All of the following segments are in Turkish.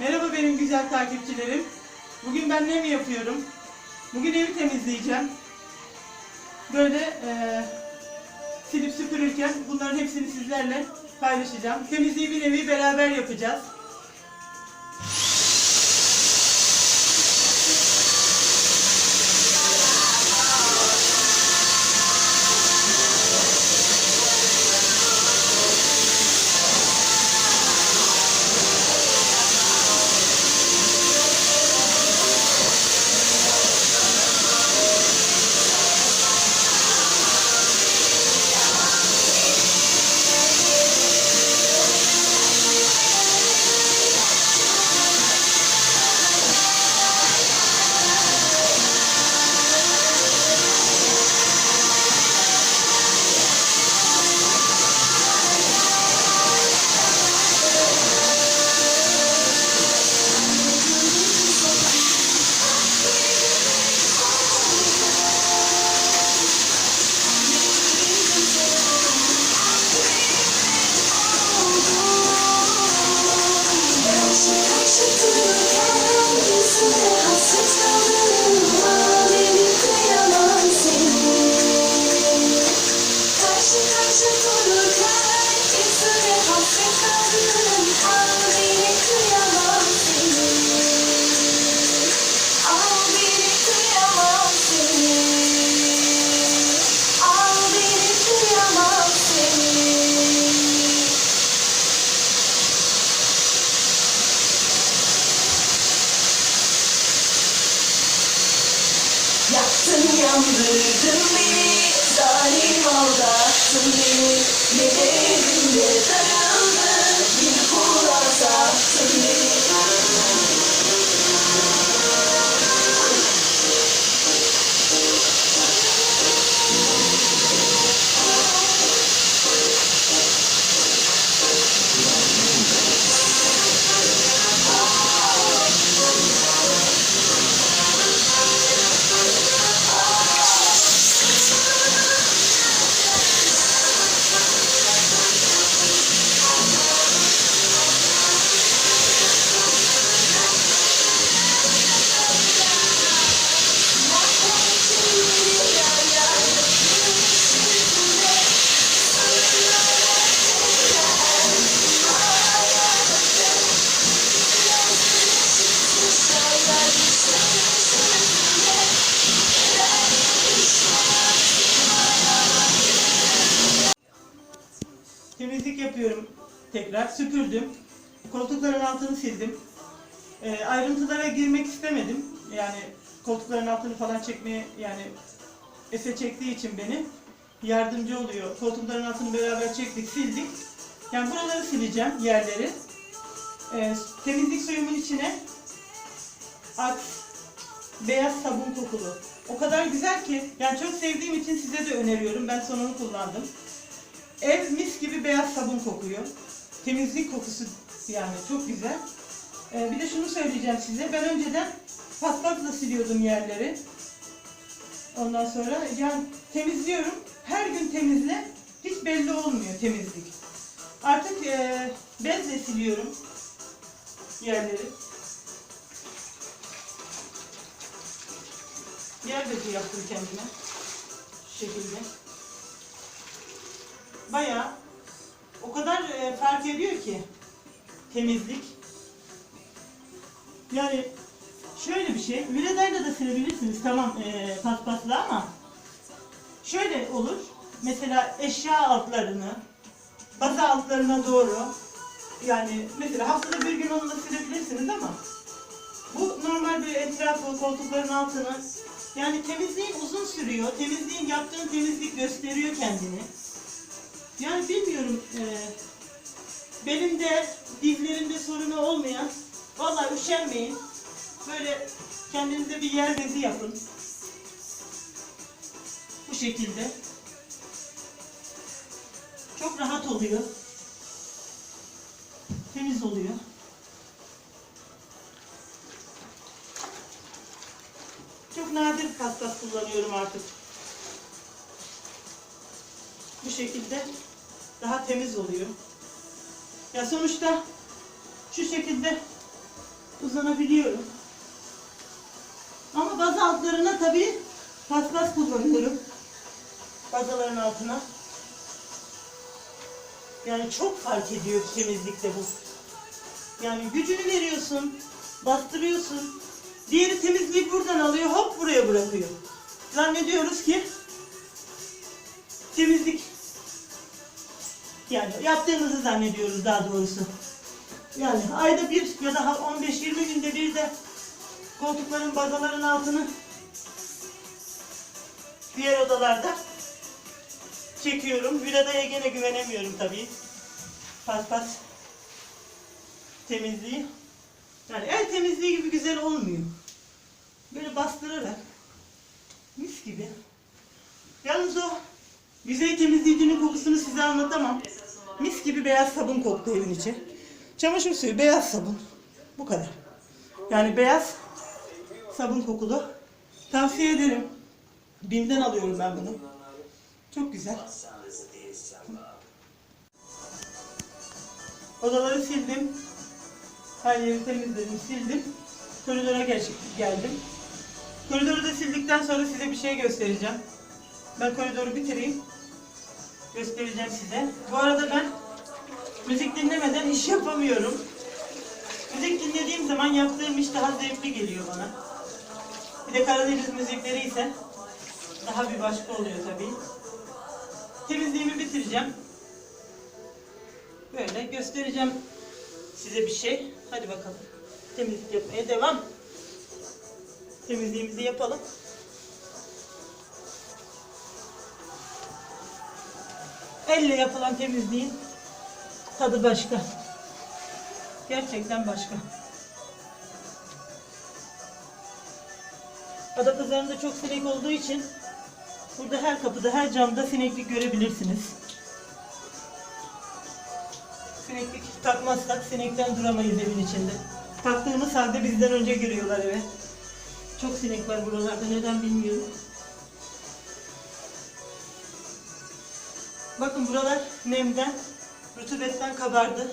Merhaba benim güzel takipçilerim. Bugün ben ne mi yapıyorum? Bugün evi temizleyeceğim. Böyle eee, silip süpürürken bunların hepsini sizlerle paylaşacağım. Temizliği bir nevi beraber yapacağız. Yaktın yandırdın beni Zalim aldattın beni. Ne devrimde darıldı Bir kula sattın beni tekrar. Süpürdüm. Koltukların altını sildim. Ee, ayrıntılara girmek istemedim. Yani koltukların altını falan çekmeye yani Efe çektiği için beni yardımcı oluyor. Koltukların altını beraber çektik, sildik. Yani buraları sileceğim, yerleri. Ee, temizlik suyumun içine Axe beyaz sabun kokulu. O kadar güzel ki, yani çok sevdiğim için size de öneriyorum. Ben son onu kullandım. Ev mis gibi beyaz sabun kokuyor. Temizlik kokusu yani çok güzel. Ee, bir de şunu söyleyeceğim size. Ben önceden paspasla siliyordum yerleri. Ondan sonra yani temizliyorum. Her gün temizle. Hiç belli olmuyor temizlik. Artık e, bezle siliyorum yerleri. Yer bezi yaptım kendime. Şu şekilde. Bayağı o kadar e, fark ediyor ki temizlik. Yani şöyle bir şey, Viredayla da silebilirsiniz tamam e, paspasla ama şöyle olur. Mesela eşya altlarını, baza altlarına doğru yani mesela haftada bir gün onunla silebilirsiniz ama bu normal bir etrafı, koltukların altını yani temizliğin uzun sürüyor. Temizliğin yaptığın temizlik gösteriyor kendini. Yani bilmiyorum e, benim de dizlerimde sorunu olmayan vallahi üşenmeyin. Böyle kendinize bir yer bezi yapın. Bu şekilde. Çok rahat oluyor. Temiz oluyor. Çok nadir paspas kullanıyorum artık. Bu şekilde daha temiz oluyor. Ya sonuçta şu şekilde uzanabiliyorum. Ama bazı altlarına tabii paspas kullanıyorum. Bazaların altına. Yani çok fark ediyor temizlikte bu. Yani gücünü veriyorsun, bastırıyorsun. Diğeri temizliği buradan alıyor, hop buraya bırakıyor. Zannediyoruz ki temizlik yani yaptığımızı zannediyoruz daha doğrusu. Yani ayda bir ya da 15-20 günde bir de koltukların bazaların altını diğer odalarda çekiyorum. Viradaya gene güvenemiyorum tabii. Paspas temizliği. Yani el temizliği gibi güzel olmuyor. Böyle bastırarak mis gibi. Yalnız o yüzey temizleyicinin kokusunu size anlatamam. Mis gibi beyaz sabun koktu evin içi. Çamaşır suyu, beyaz sabun. Bu kadar. Yani beyaz sabun kokulu. Tavsiye ederim. Bim'den alıyorum ben bunu. Çok güzel. Odaları sildim. Her yeri temizledim, sildim. Koridora geldim. Koridoru da sildikten sonra size bir şey göstereceğim. Ben koridoru bitireyim. Göstereceğim size. Bu arada ben müzik dinlemeden iş yapamıyorum. Müzik dinlediğim zaman yaptığım iş daha zevkli geliyor bana. Bir de Karadeniz müzikleri ise daha bir başka oluyor tabii. Temizliğimi bitireceğim. Böyle göstereceğim size bir şey. Hadi bakalım. Temizlik yapmaya devam. Temizliğimizi yapalım. Elle yapılan temizliğin tadı başka. Gerçekten başka. Adapazarı'nda çok sinek olduğu için burada her kapıda, her camda sineklik görebilirsiniz. Sineklik takmazsak sinekten duramayız evin içinde. Taktığımız halde bizden önce giriyorlar eve. Çok sinek var buralarda neden bilmiyorum. Bakın buralar nemden, rutubetten kabardı.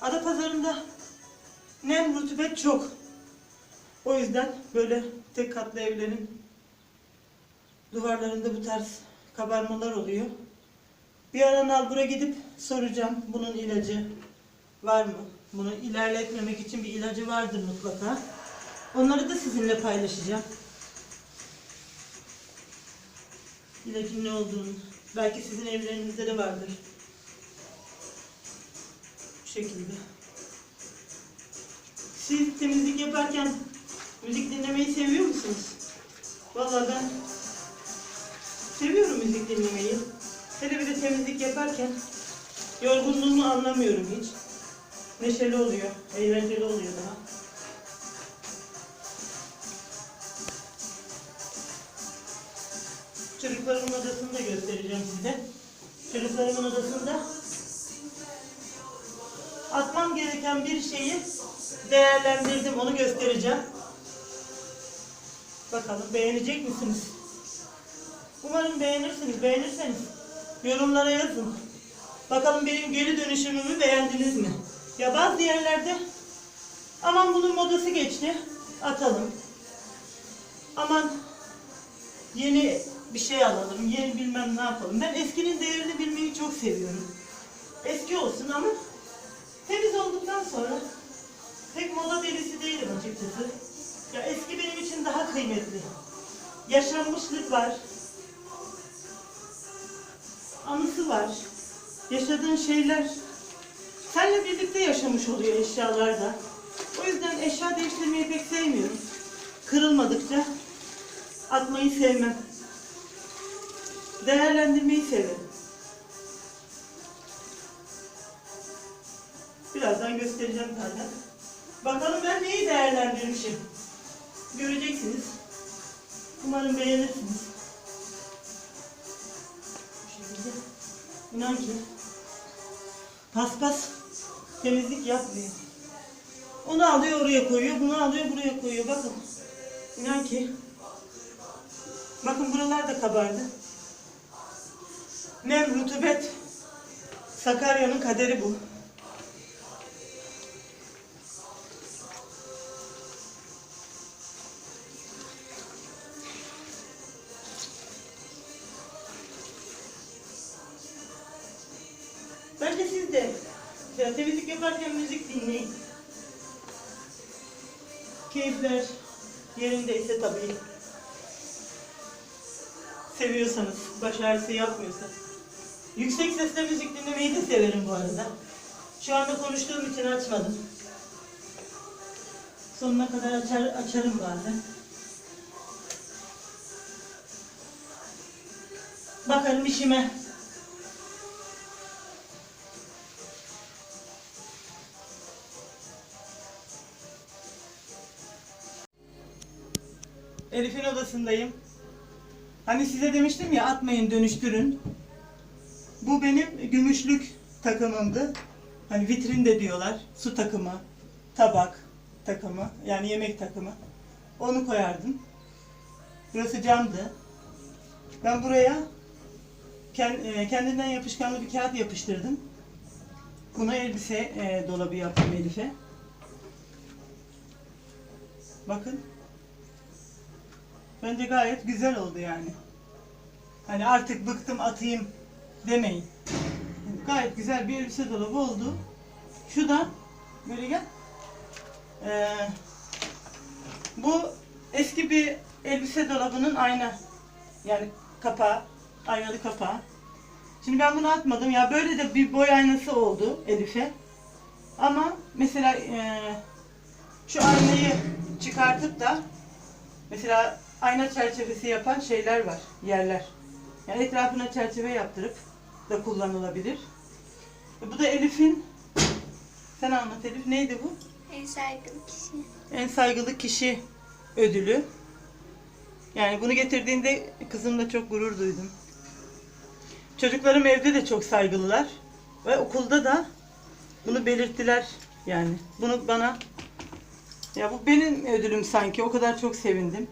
Adapazarı'nda nem, rutubet çok. O yüzden böyle tek katlı evlerin duvarlarında bu tarz kabarmalar oluyor. Bir ara Nalbur'a gidip soracağım bunun ilacı var mı? Bunu ilerletmemek için bir ilacı vardır mutlaka. Onları da sizinle paylaşacağım. İlacın ne olduğunu. Belki sizin evlerinizde de vardır. Bu şekilde. Siz temizlik yaparken müzik dinlemeyi seviyor musunuz? Vallahi ben seviyorum müzik dinlemeyi. Hele bir de temizlik yaparken yorgunluğumu anlamıyorum hiç. Neşeli oluyor, eğlenceli oluyor daha. Çocuklarımın odasını da göstereceğim size. Çocuklarımın odasında atmam gereken bir şeyi değerlendirdim, onu göstereceğim. Bakalım beğenecek misiniz? Umarım beğenirsiniz. Beğenirseniz yorumlara yazın. Bakalım benim geri dönüşümümü beğendiniz mi? Ya bazı yerlerde aman bunun modası geçti atalım. Aman yeni bir şey alalım, yeni bilmem ne yapalım. Ben eskinin değerini bilmeyi çok seviyorum. Eski olsun ama temiz olduktan sonra pek moda delisi değilim açıkçası. Ya eski benim için daha kıymetli. Yaşanmışlık var. Anısı var. Yaşadığın şeyler seninle birlikte yaşamış oluyor eşyalarda. O yüzden eşya değiştirmeyi pek sevmiyorum. Kırılmadıkça atmayı sevmem. Değerlendirmeyi severim. Birazdan göstereceğim zaten. Bakalım ben neyi değerlendirmişim. Göreceksiniz. Umarım beğenirsiniz. İnan ki paspas temizlik yapmıyor. Onu alıyor oraya koyuyor, bunu alıyor buraya koyuyor. Bakın. İnan ki Bakın buralar da kabardı. Nem, rutubet. Sakarya'nın kaderi bu. Bence siz de ya temizlik yaparken müzik dinleyin. Keyifler yerindeyse tabii. Seviyorsanız, baş ağrısı yapmıyorsanız. Yüksek sesle müzik dinlemeyi de severim bu arada. Şu anda konuştuğum için açmadım. Sonuna kadar açar, açarım bazen. Bakarım işime. Elif'in odasındayım. Hani size demiştim ya atmayın dönüştürün. Bu benim gümüşlük takımımdı. Hani vitrin de diyorlar. Su takımı, tabak takımı, yani yemek takımı. Onu koyardım. Burası camdı. Ben buraya e, kendinden yapışkanlı bir kağıt yapıştırdım. Buna elbise e, dolabı yaptım Elif'e. Bakın. Bence gayet güzel oldu yani. Hani artık bıktım atayım demeyin. Gayet güzel bir elbise dolabı oldu. Şu da böyle gel. Ee, bu eski bir elbise dolabının ayna. Yani kapağı. Aynalı kapağı. Şimdi ben bunu atmadım. Ya böyle de bir boy aynası oldu Elif'e. Ama mesela ee, şu aynayı çıkartıp da mesela ayna çerçevesi yapan şeyler var, yerler. Yani etrafına çerçeve yaptırıp da kullanılabilir. E, Bu da Elif'in, sen anlat Elif, neydi bu? En saygılı kişi. En saygılı kişi ödülü. Yani bunu getirdiğinde kızımla çok gurur duydum. Çocuklarım evde de çok saygılılar. Ve okulda da bunu belirttiler yani. Bunu bana ya bu benim ödülüm sanki. O kadar çok sevindim.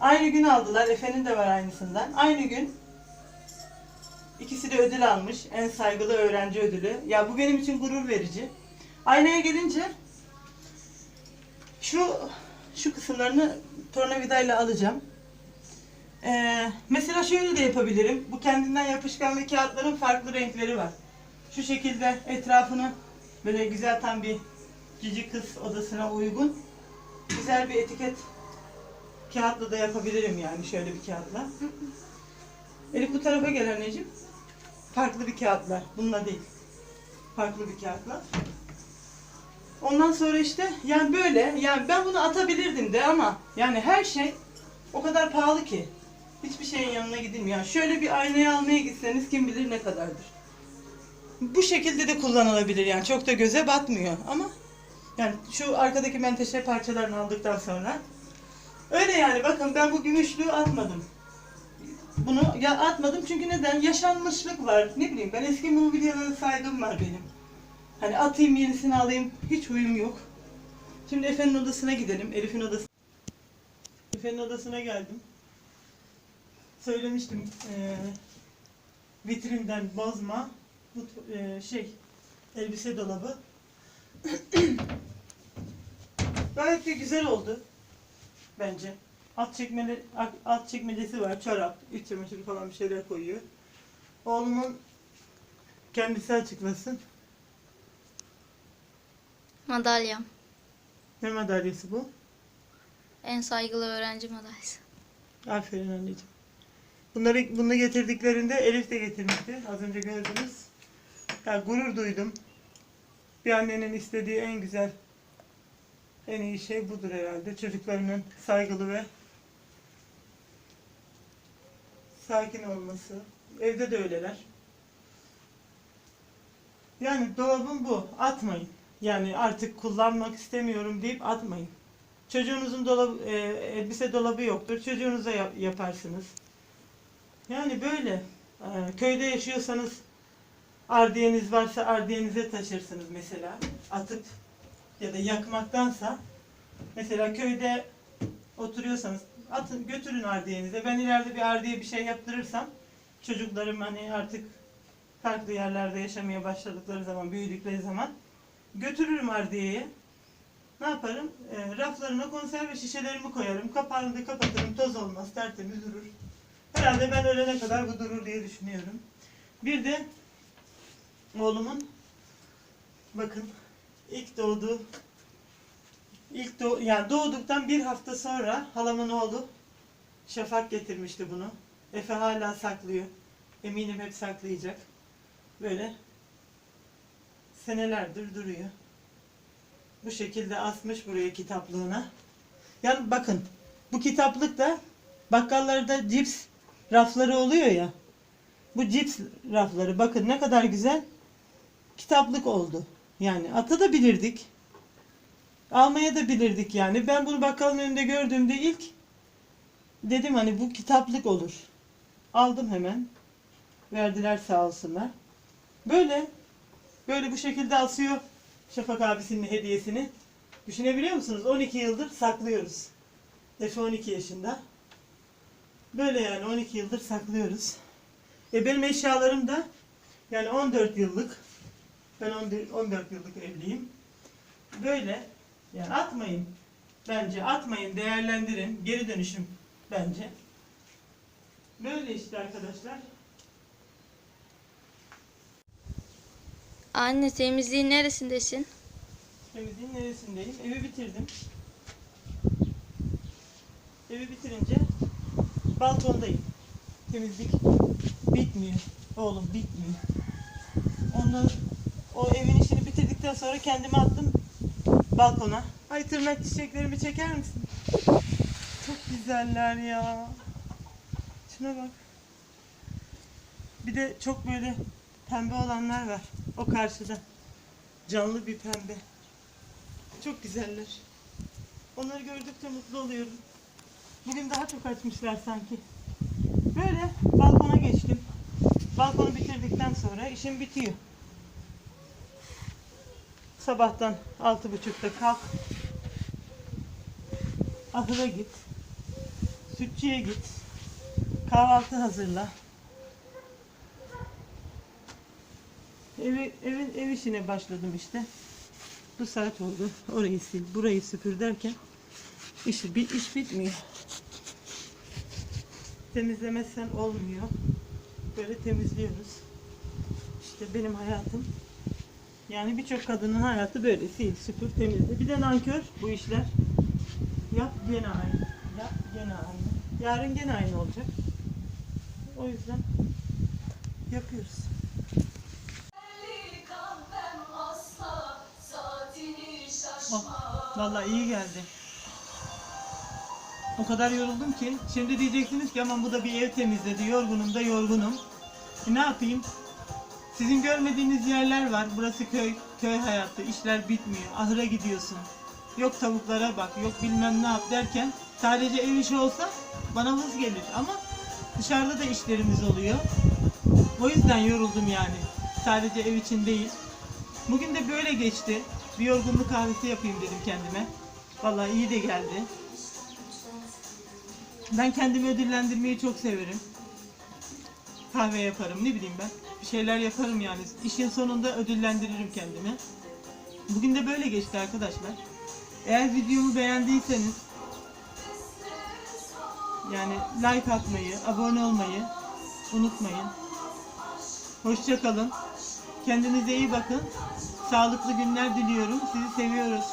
Aynı gün aldılar. Efe'nin de var aynısından. Aynı gün ikisi de ödül almış. En saygılı öğrenci ödülü. Ya bu benim için gurur verici. Aynaya gelince şu şu kısımlarını tornavidayla alacağım. Ee, mesela şöyle de yapabilirim. Bu kendinden yapışkan ve kağıtların farklı renkleri var. Şu şekilde etrafını böyle güzel tam bir cici kız odasına uygun güzel bir etiket kağıtla da yapabilirim yani şöyle bir kağıtla. Elif bu tarafa gel anneciğim. Farklı bir kağıtlar. Bununla değil. Farklı bir kağıtla. Ondan sonra işte yani böyle yani ben bunu atabilirdim de ama yani her şey o kadar pahalı ki hiçbir şeyin yanına gidilmiyor. Yani şöyle bir aynayı almaya gitseniz kim bilir ne kadardır. Bu şekilde de kullanılabilir yani çok da göze batmıyor ama yani şu arkadaki menteşe parçalarını aldıktan sonra öyle yani bakın ben bu gümüşlüğü atmadım. Bunu ya atmadım çünkü neden? Yaşanmışlık var. Ne bileyim ben eski mobilyalara saygım var benim. Hani atayım yenisini alayım hiç huyum yok. Şimdi Efe'nin odasına gidelim. Elif'in odası. Efe'nin odasına geldim. Söylemiştim eee vitrinden bozma eee, şey elbise dolabı. Gayet de güzel oldu bence. Alt çekmeli alt çekmecesi var, çorap, iç çamaşırı falan bir şeyler koyuyor. Oğlumun kendisi açıklasın. Madalyam. Ne madalyası bu? En saygılı öğrenci madalyası. Aferin anneciğim. Bunları bunu getirdiklerinde Elif de getirmişti. Az önce gördünüz. Ya gurur duydum. Bir annenin istediği en güzel, en iyi şey budur herhalde. Çocuklarının saygılı ve sakin olması. Evde de öyleler. Yani dolabım bu. Atmayın. Yani artık kullanmak istemiyorum deyip atmayın. Çocuğunuzun dolabı, e, elbise dolabı yoktur. Çocuğunuza yap- yaparsınız. Yani böyle. E, köyde yaşıyorsanız ardiyeniz varsa ardiyenize taşırsınız mesela. Atıp ya da yakmaktansa mesela köyde oturuyorsanız atın götürün ardiyenize. Ben ileride bir ardiye bir şey yaptırırsam çocuklarım hani artık farklı yerlerde yaşamaya başladıkları zaman, büyüdükleri zaman götürürüm ardiyeye. Ne yaparım? E, raflarına konserve şişelerimi koyarım. Kapağını da kapatırım. Toz olmaz. Tertemiz durur. Herhalde ben ölene kadar bu durur diye düşünüyorum. Bir de Oğlumun bakın ilk doğduğu ilk doğ yani doğduktan bir hafta sonra halamın oğlu Şafak getirmişti bunu. Efe hala saklıyor. Eminim hep saklayacak. Böyle senelerdir duruyor. Bu şekilde asmış buraya kitaplığına. Yani bakın bu kitaplık da bakkallarda cips rafları oluyor ya. Bu cips rafları bakın ne kadar güzel kitaplık oldu. Yani atabilirdik. Almaya da bilirdik yani. Ben bunu bakkalın önünde gördüğümde ilk dedim hani bu kitaplık olur. Aldım hemen. Verdiler sağ olsunlar. Böyle böyle bu şekilde asıyor Şafak abisinin hediyesini. Düşünebiliyor musunuz? 12 yıldır saklıyoruz. Efe 12 yaşında. Böyle yani 12 yıldır saklıyoruz. E benim eşyalarım da yani 14 yıllık. Ben 14 14 yıllık evliyim. Böyle yani atmayın. Bence atmayın, değerlendirin. Geri dönüşüm bence. Böyle işte arkadaşlar. Anne temizliğin neresindesin? Temizliğin neresindeyim? Evi bitirdim. Evi bitirince balkondayım. Temizlik bitmiyor. Oğlum bitmiyor. Ondan o evin işini bitirdikten sonra kendimi attım balkona. Ay tırnak çiçeklerimi çeker misin? Çok güzeller ya. Şuna bak. Bir de çok böyle pembe olanlar var. O karşıda. Canlı bir pembe. Çok güzeller. Onları gördükçe mutlu oluyorum. Bugün daha çok açmışlar sanki. Böyle balkona geçtim. Balkonu bitirdikten sonra işim bitiyor. Sabahtan altı buçukta kalk. Ahıra git. Sütçüye git. Kahvaltı hazırla. Evi, evin ev işine başladım işte. Bu saat oldu. Orayı sil, burayı süpür derken işi bir iş bitmiyor. Temizlemezsen olmuyor. Böyle temizliyoruz. İşte benim hayatım. Yani birçok kadının hayatı böyle sil, süpür, temizle. Bir de nankör bu işler. Yap gene aynı. Yap gene aynı. Yarın gene aynı olacak. O yüzden yapıyoruz. Oh, vallahi iyi geldi. O kadar yoruldum ki. Şimdi diyeceksiniz ki aman bu da bir ev temizledi. Yorgunum da yorgunum. E ne yapayım? Sizin görmediğiniz yerler var. Burası köy, köy hayatı. İşler bitmiyor. Ahıra gidiyorsun. Yok tavuklara bak, yok bilmem ne yap derken sadece ev işi olsa bana vız gelir. Ama dışarıda da işlerimiz oluyor. O yüzden yoruldum yani. Sadece ev için değil. Bugün de böyle geçti. Bir yorgunluk kahvesi yapayım dedim kendime. Vallahi iyi de geldi. Ben kendimi ödüllendirmeyi çok severim. Kahve yaparım, ne bileyim ben. Bir şeyler yaparım yani. İşin sonunda ödüllendiririm kendimi. Bugün de böyle geçti arkadaşlar. Eğer videomu beğendiyseniz yani like atmayı, abone olmayı unutmayın. Hoşça kalın. Kendinize iyi bakın. Sağlıklı günler diliyorum. Sizi seviyoruz.